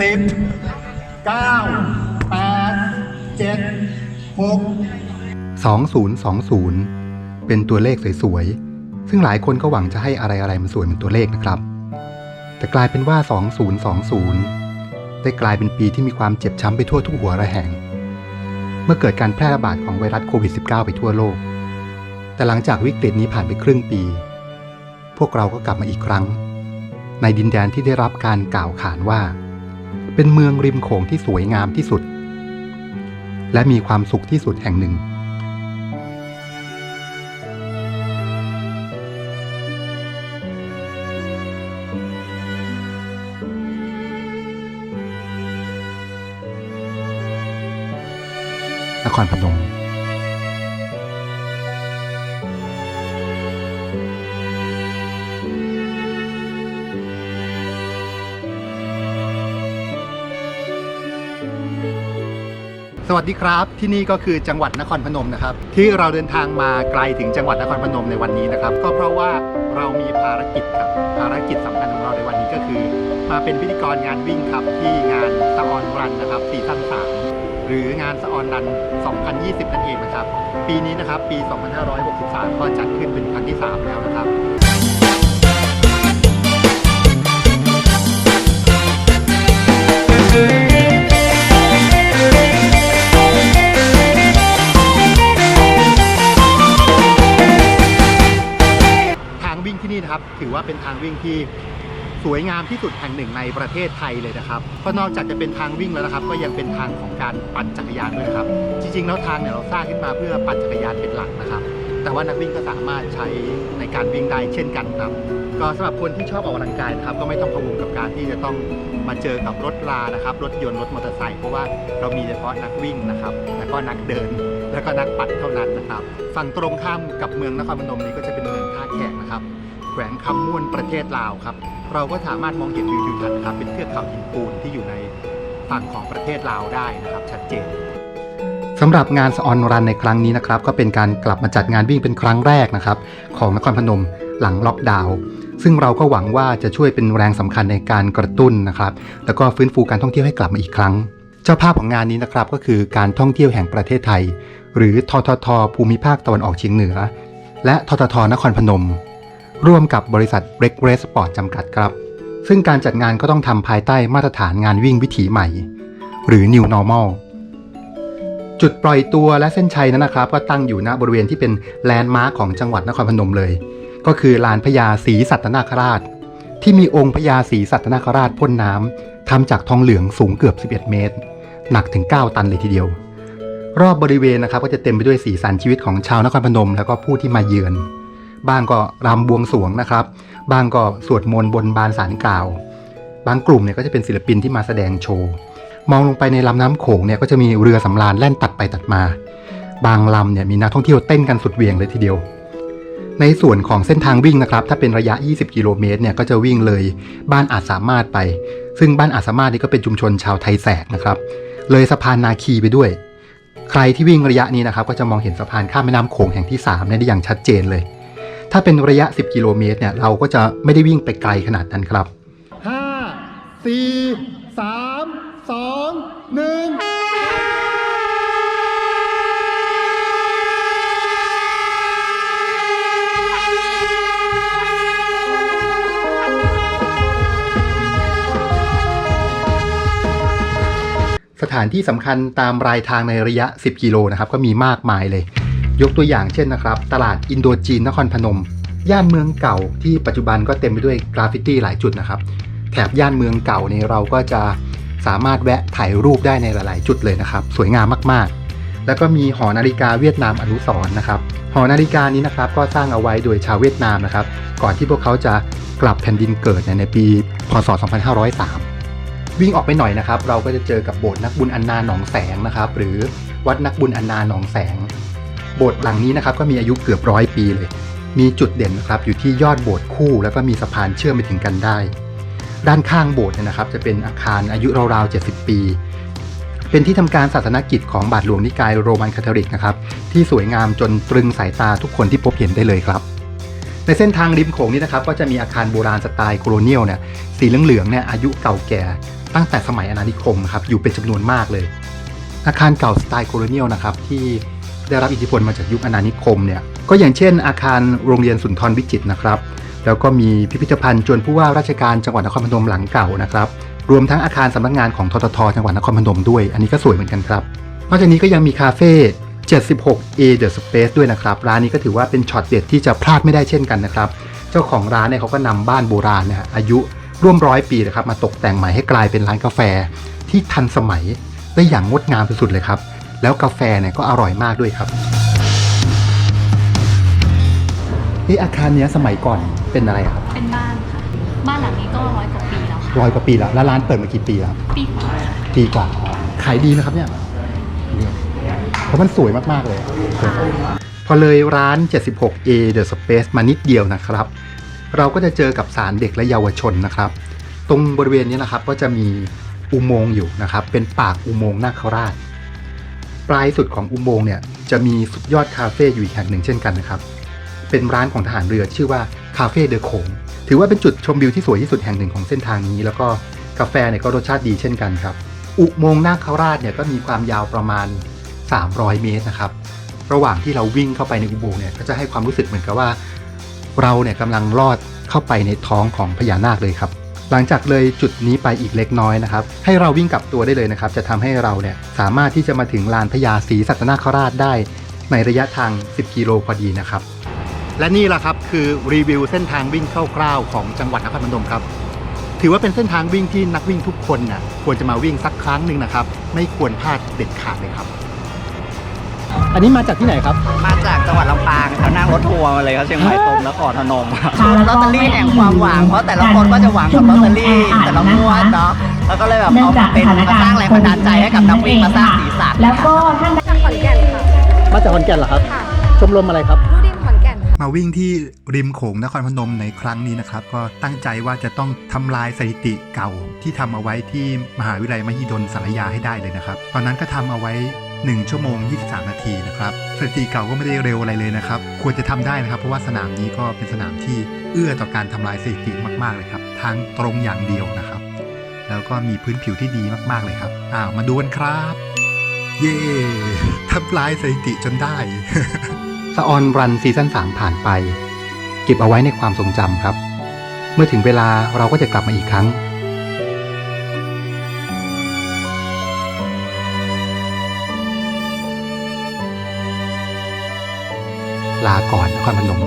สิบเก้าแปดเจ็ดหก2020 เป็นตัวเลขสวยๆ ซึ่งหลายคนก็หวังจะให้อะไรๆมันสวยเหมือนตัวเลขนะครับ แต่กลายเป็นว่า 2020 ได้กลายเป็นปีที่มีความเจ็บช้ำไปทั่วทุกหัวระแหง เมื่อเกิดการแพร่ระบาดของไวรัสโควิด -19 ไปทั่วโลก แต่หลังจากวิกฤตนี้ผ่านไปครึ่งปี พวกเราก็กลับมาอีกครั้ง ในดินแดนที่ได้รับการกล่าวขานว่า เป็นเมืองริมโขงที่สวยงามที่สุด และมีความสุขที่สุดแห่งหนึ่ง นครพนม สวัสดีครับ ที่นี่ก็คือจังหวัดนครพนมนะครับ ที่เราเดินทางมาไกลถึงจังหวัดนครพนมในวันนี้นะครับ ก็เพราะว่าเรามีภารกิจครับภารกิจสำคัญของเราในวันนี้ก็คือ มาเป็นพิธีกรงานวิ่งครับที่งานสะออนรันนะครับซีซั่น3หรืองานสะออนรัน 2020 นั่นเองนะครับ ปีนี้นะครับปี 2563 ก็จัดขึ้นเป็นครั้งที่ 3 แล้วนะครับ วิ่งที่สวยงามที่สุดแห่งหนึ่งในประเทศไทยเลยนะครับเพราะนอกจากจะเป็นทางวิ่งแล้วนะครับ ก็ยังเป็นทางของการปั่นจักรยานด้วยนะครับ จริงๆแล้วทางเนี่ยเราสร้างขึ้นมาเพื่อปั่นจักรยานเป็นหลักนะครับ แต่ว่านักวิ่งก็สามารถใช้ในการวิ่งได้เช่นกันครับ ก็สำหรับคนที่ชอบออกกำลังกายนะครับ ก็ไม่ต้องกังวลกับการที่จะต้องมาเจอกับรถรานะครับ รถยนต์รถมอเตอร์ไซค์เพราะว่าเรามีเฉพาะนักวิ่งนะครับ แล้วก็นักเดิน แล้วก็นักปั่นเท่านั้นนะครับ ฝั่งตรงข้ามกับเมืองนครพนมนี้ก็จะเป็นเมืองท่าแขกนะครับ แขวงคำม่วนประเทศลาวครับ เราก็สามารถมองเห็นวิวทิวทัศน์นะครับเป็นเทือกเขาหินปูนที่อยู่ในฝั่งของประเทศลาวได้นะครับชัดเจนสำหรับงานสออนรันในครั้งนี้นะครับ ก็เป็นการกลับมาจัดงานวิ่งเป็นครั้งแรกนะครับ ของนครพนมหลังล็อกดาวน์ซึ่งเราก็หวังว่าจะช่วยเป็นแรงสำคัญในการกระตุ้นนะครับ แล้วก็ฟื้นฟูการท่องเที่ยวให้กลับมาอีกครั้ง เจ้าภาพของงานนี้นะครับก็คือการท่องเที่ยวแห่งประเทศไทย หรือทททภูมิภาคตะวันออกเฉียงเหนือ และทททนครพนม ร่วมกับบริษัท r e g r e s Sport จำกัดครับ ซึ่งการจัดงานก็ต้องทำภายใต้มาตรฐานงานวิ่งวิถีใหม่ หรือ New Normal จุดปล่อยตัวและเส้นชัยนั้นนะครับ ก็ตั้งอยู่ณบริเวณที่เป็นแลนด์มาร์คของจังหวัดนครพนมเลย ก็คือลานพญาศรีสัตนาคราช ที่มีองค์พญาศรีสัตนาคราชพ่นน้ำทำจากทองเหลืองสูงเกือบ 11 เมตร หนักถึง 9 ตันเลยทีเดียว รอบบริเวณนะครับก็จะเต็มไปด้วยสีสันชีวิตของชาวนครพนม แล้วก็ผู้ที่มาเยือน บ้างก็รำบวงสวงนะครับบางก็สวดมนต์บนบานสารกล่าว บางกลุ่มเนี่ยก็จะเป็นศิลปินที่มาแสดงโชว์ มองลงไปในลำน้ำโขงเนี่ยก็จะมีเรือสำราญแล่นตัดไปตัดมา บางลำเนี่ยมีนักท่องเที่ยวเต้นกันสุดเวียงเลยทีเดียว ในส่วนของเส้นทางวิ่งนะครับ ถ้าเป็นระยะ 20 กิโลเมตรเนี่ยก็จะวิ่งเลยบ้านอาจสามารถไป ซึ่งบ้านอาจสามารถนี่ก็เป็นชุมชนชาวไทยแสกนะครับ เลยสะพานนาคีไปด้วยใครที่วิ่งระยะนี้นะครับก็จะมองเห็นสะพานข้ามแม่น้ำโขงแห่งที่3ได้อย่างชัดเจนเลย ถ้าเป็นระยะ 10 กิโลเมตรเนี่ยเราก็จะไม่ได้วิ่งไปไกลขนาดนั้นครับ 5 4 3 2 1สถานที่สำคัญตามรายทางในระยะ 10 กิโลนะครับ ก็มีมากมายเลย ยกตัวอย่างเช่นนะครับ ตลาดอินโดจีนนครพนม ย่านเมืองเก่าที่ปัจจุบันก็เต็มไปด้วยกราฟฟิตี้หลายจุดนะครับ แถบย่านเมืองเก่าเนี่ยเราก็จะสามารถแวะถ่ายรูปได้ในหลาย ๆ จุดเลยนะครับ สวยงามมาก ๆ แล้วก็มีหอนาฬิกาเวียดนามอนุสรณ์นะครับ หอนาฬิกานี้นะครับก็สร้างเอาไว้โดยชาวเวียดนามนะครับ ก่อนที่พวกเขาจะกลับแผ่นดินเกิดเนี่ยในปี พศ 2503 วิ่งออกไปหน่อยนะครับ เราก็จะเจอกับโบสถ์นักบุญอันนาหนองแสงนะครับ หรือวัดนักบุญอันนาหนองแสง โบสถ์หลังนี้นะครับก็มีอายุเกือบร้อยปีเลย มีจุดเด่นนะครับอยู่ที่ยอดโบสถ์คู่แล้วก็มีสะพานเชื่อมไปถึงกันได้ ด้านข้างโบสถ์เนี่ยนะครับ จะเป็นอาคารอายุราวๆ 70 ปี เป็นที่ทำการศาสนกิจของบาทหลวงนิกายโรมันคาทอลิกนะครับที่สวยงามจนตรึงสายตาทุกคนที่พบเห็นได้เลยครับ ในเส้นทางริมโขงนี้นะครับก็จะมีอาคารโบราณสไตล์โคโลเนียลเนี่ยสีเหลืองๆเนี่ยอายุเก่าแก่ ตั้งแต่สมัยอาณานิคมครับอยู่เป็นจำนวนมากเลยอาคารเก่าสไตล์โคโลเนียลนะครับที่ ได้รับอิทธิพลมาจากยุคอาณานิคมเนี่ยก็อย่างเช่น อาคารโรงเรียนสุนทรวิจิตนะครับ แล้วก็มีพิพิธภัณฑ์จวนผู้ว่าราชการจังหวัดนครพนมหลังเก่านะครับรวมทั้งอาคารสำนักงานของทททจังหวัดนครพนมด้วย อันนี้ก็สวยเหมือนกันครับนอกจากนี้ก็ยังมีคาเฟ่ 76A The Space ด้วยนะครับ ร้านนี้ก็ถือว่าเป็นช็อตเด็ดที่จะพลาดไม่ได้เช่นกันนะครับ เจ้าของร้านเนี่ยเขาก็นำบ้านโบราณเนี่ยฮะอายุร่วมร้อยปีนะครับมาตกแต่งใหม่ให้กลายเป็นร้านกาแฟที่ทันสมัยได้อย่างงดงามสุดๆเลยครับ แล้วกาแฟเนี่ยก็อร่อยมากด้วยครับนี่อาคารเนี้ยสมัยก่อนเป็นอะไรครับเป็นบ้านค่ะ บ้านหลังนี้ก็ร้อยกว่าปีแล้วค่ะร้อยกว่าปีแล้วแล้วร้านเปิดมากี่ปีแล้วครับปีกว่าค่ะปีกว่าขายดีนะครับเนี่ยเพราะมันสวยมากๆเลยพอเลยร้าน 76A The Space มานิดเดียวนะครับ เราก็จะเจอกับศาลเด็กและเยาวชนนะครับ ตรงบริเวณนี้นะครับก็จะมีอุโมงค์อยู่นะครับ เป็นปากอุโมงค์นาคราช ปลายสุดของอุโมงค์เนี่ยจะมีสุดยอดคาเฟ่อยู่อีกแห่งหนึ่งเช่นกันนะครับ เป็นร้านของทหารเรือชื่อว่าคาเฟ่เดอะโขงถือว่าเป็นจุดชมวิวที่สวยที่สุดแห่งหนึ่งของเส้นทางนี้ แล้วก็กาแฟเนี่ยก็รสชาติดีเช่นกันครับ อุโมงค์นาคราชเนี่ยก็มีความยาวประมาณ 300 เมตรนะครับ ระหว่างที่เราวิ่งเข้าไปในอุโมงค์เนี่ยก็จะให้ความรู้สึกเหมือนกับว่า เราเนี่ยกำลังลอดเข้าไปในท้องของพญานาคเลยครับ หลังจากเลยจุดนี้ไปอีกเล็กน้อยนะครับ ให้เราวิ่งกลับตัวได้เลยนะครับ จะทำให้เราเนี่ยสามารถที่จะมาถึงลานพญาศรีสัตนคราชได้ ในระยะทาง 10 กิโลพอดีนะครับ และนี่แหละครับคือรีวิวเส้นทางวิ่งคร่าวๆของจังหวัดนครพนมครับถือว่าเป็นเส้นทางวิ่งที่นักวิ่งทุกคนน่ะควรจะมาวิ่งสักครั้งหนึ่งนะครับ ไม่ควรพลาดเด็ดขาดเลยครับ อันนี้มาจากที่ไหนครับ มาจากจังหวัดลำปางเขานั่งรถทัวร์มาเลยครับเชียงใหม่ตรงนครพนมครับลอตเตอรี่แห่งความหวังเพราะแต่ละคนก็จะหวังกับลอตเตอรี่แต่ละงวดเนาะแล้วก็เลยแบบเนื่อเอางจากมาเป็นสถานมาการสร้างณ์แรงบันดาลใจให้กับนักวิ่งมาสร้างสีสันแล้วก็ท่านได้จากขอนแก่นค่ะมาจากขอนแก่นเหรอครับค่ะชมรมอะไรครับรูดิมขอนแก่นค่ะมาวิ่งที่ริมโขงนครพนมในครั้งนี้นะครับ ก็ตั้งใจว่าจะต้องทำลายสถิติเก่าที่ทำเอาไว้ที่มหาวิทยาลัยมหิดลสารยาให้ได้เลยนะครับ ตอนนั้นก็ทำเอาไว้ 1 ชั่วโมง 23 นาทีนะครับสถิติเก่าก็ไม่ได้เร็วอะไรเลยนะครับ ควรจะทำได้นะครับ เพราะว่าสนามนี้ก็เป็นสนามที่เอื้อต่อการทำลายสถิติมากๆเลยครับทางตรงอย่างเดียวนะครับ แล้วก็มีพื้นผิวที่ดีมากๆเลยครับอ้าวมาดูกันครับ เย่ทำลายสถิติจนได้สออนรันซีซั่น3ผ่านไป เก็บเอาไว้ในความทรงจำครับ เมื่อถึงเวลาเราก็จะกลับมาอีกครั้ง ลาก่อนนครพนม